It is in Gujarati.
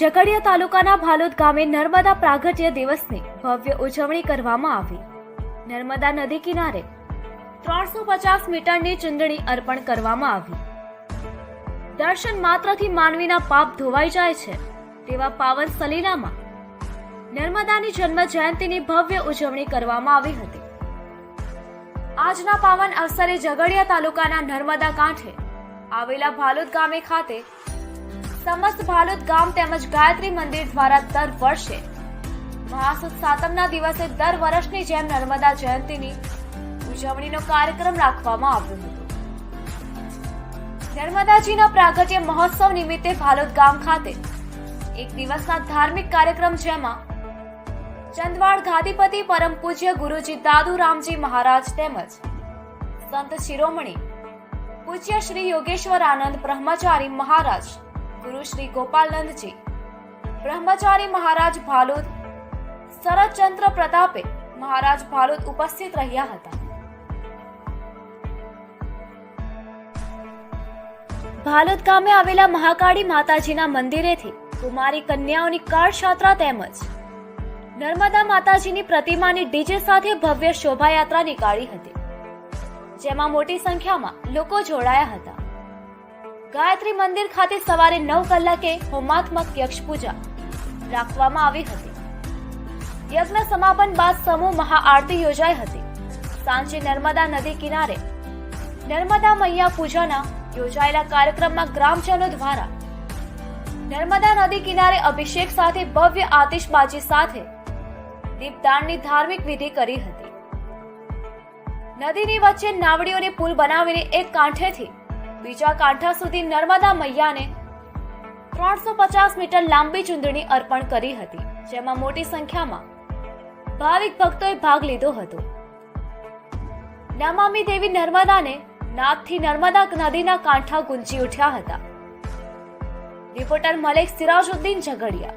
ઝઘડિયા તાલુકાના ભાલોદ ગામે નર્મદા પ્રાગટ્ય દિવસની ભવ્ય ઉજવણી કરવામાં આવી. નર્મદા નદી કિનારે ત્રણસો પચાસ મીટરની ચૂંદણી અર્પણ કરવામાં આવી. દર્શન માત્રથી માનવીના પાપ ધોવાઈ જાય છે, તેવા પાવન સલીલામાં નર્મદાની જન્મ જયંતિની ભવ્ય ઉજવણી કરવામાં આવી હતી. આજના પાવન અવસરે ઝઘડિયા તાલુકાના નર્મદા કાંઠે આવેલા ભાલોદ ગામે ખાતે સમસ્ત ભાલુદ ગામ તેમજ ગાયત્રી મંદિર દ્વારા દર વર્ષે મહાસુદ સાતમના દિવસે દર વર્ષની જેમ નર્મદા જયંતિની ઉજવણીનો કાર્યક્રમ રાખવામાં આવ્યો હતો. નર્મદાજીના પ્રાગટ્ય મહોત્સવ નિમિત્તે ભાલોદ ગામ ખાતે એક દિવસના ધાર્મિક કાર્યક્રમ જેમાં ચંદવાડ ગાદીપતિ પરમ પૂજ્ય ગુરુજી દાદુ રામજી મહારાજ તેમજ સંત શિરોમણી પૂજ્ય શ્રી યોગેશ્વર આનંદ બ્રહ્મચારી મહારાજ ગુરુ શ્રી ગોપાલનંદજી, બ્રહ્મચારી મહારાજ ભાલુદ, શરદચંદ્ર પ્રતાપે મહારાજ ભાલુદ ઉપસ્થિત રહ્યા હતા. ભાલોદ ગામે આવેલા મહાકાળી માતાજીના મંદિરેથી કુમારી કન્યાઓની કાળછાત્રા તેમજ નર્મદા માતાજીની પ્રતિમાની ડીજે સાથે ભવ્ય શોભાયાત્રા નીકાળી હતી, જેમાં મોટી સંખ્યામાં લોકો જોડાયા હતા. ગાયત્રી મંદિર ખાતે સવારે નવ કલાકે હોમાત્મક યક્ષ પૂજા રાખવામાં આવી હતી. યજ્ઞ સમાપન બાદ સમૂહ મહાઆરતી યોજાઈ હતી. સાંજે નર્મદા નદી કિનારે નર્મદા મૈયા પૂજાના યોજાયેલા કાર્યક્રમમાં ગ્રામજનો દ્વારા નર્મદા નદી કિનારે અભિષેક સાથે ભવ્ય આતિશબાજી સાથે દીપદાનની ધાર્મિક વિધિ કરી હતી. નદીની વચ્ચે નાવડીઓને પુલ બનાવીને એક કાંઠેથી બીજા કાંઠા સુધી નર્મદા મૈયાને ત્રણસો પચાસ મીટર લાંબી ચૂંદણી અર્પણ કરી હતી, જેમાં મોટી સંખ્યામાં ભાવિક ભક્તોએ ભાગ લીધો હતો. નમામી દેવી નર્મદાને નાદથી નર્મદા નદીના કાંઠા ગુંજી ઉઠ્યા હતા. રિપોર્ટર મલેક સિરાજુદ્દીન ઝઘડિયા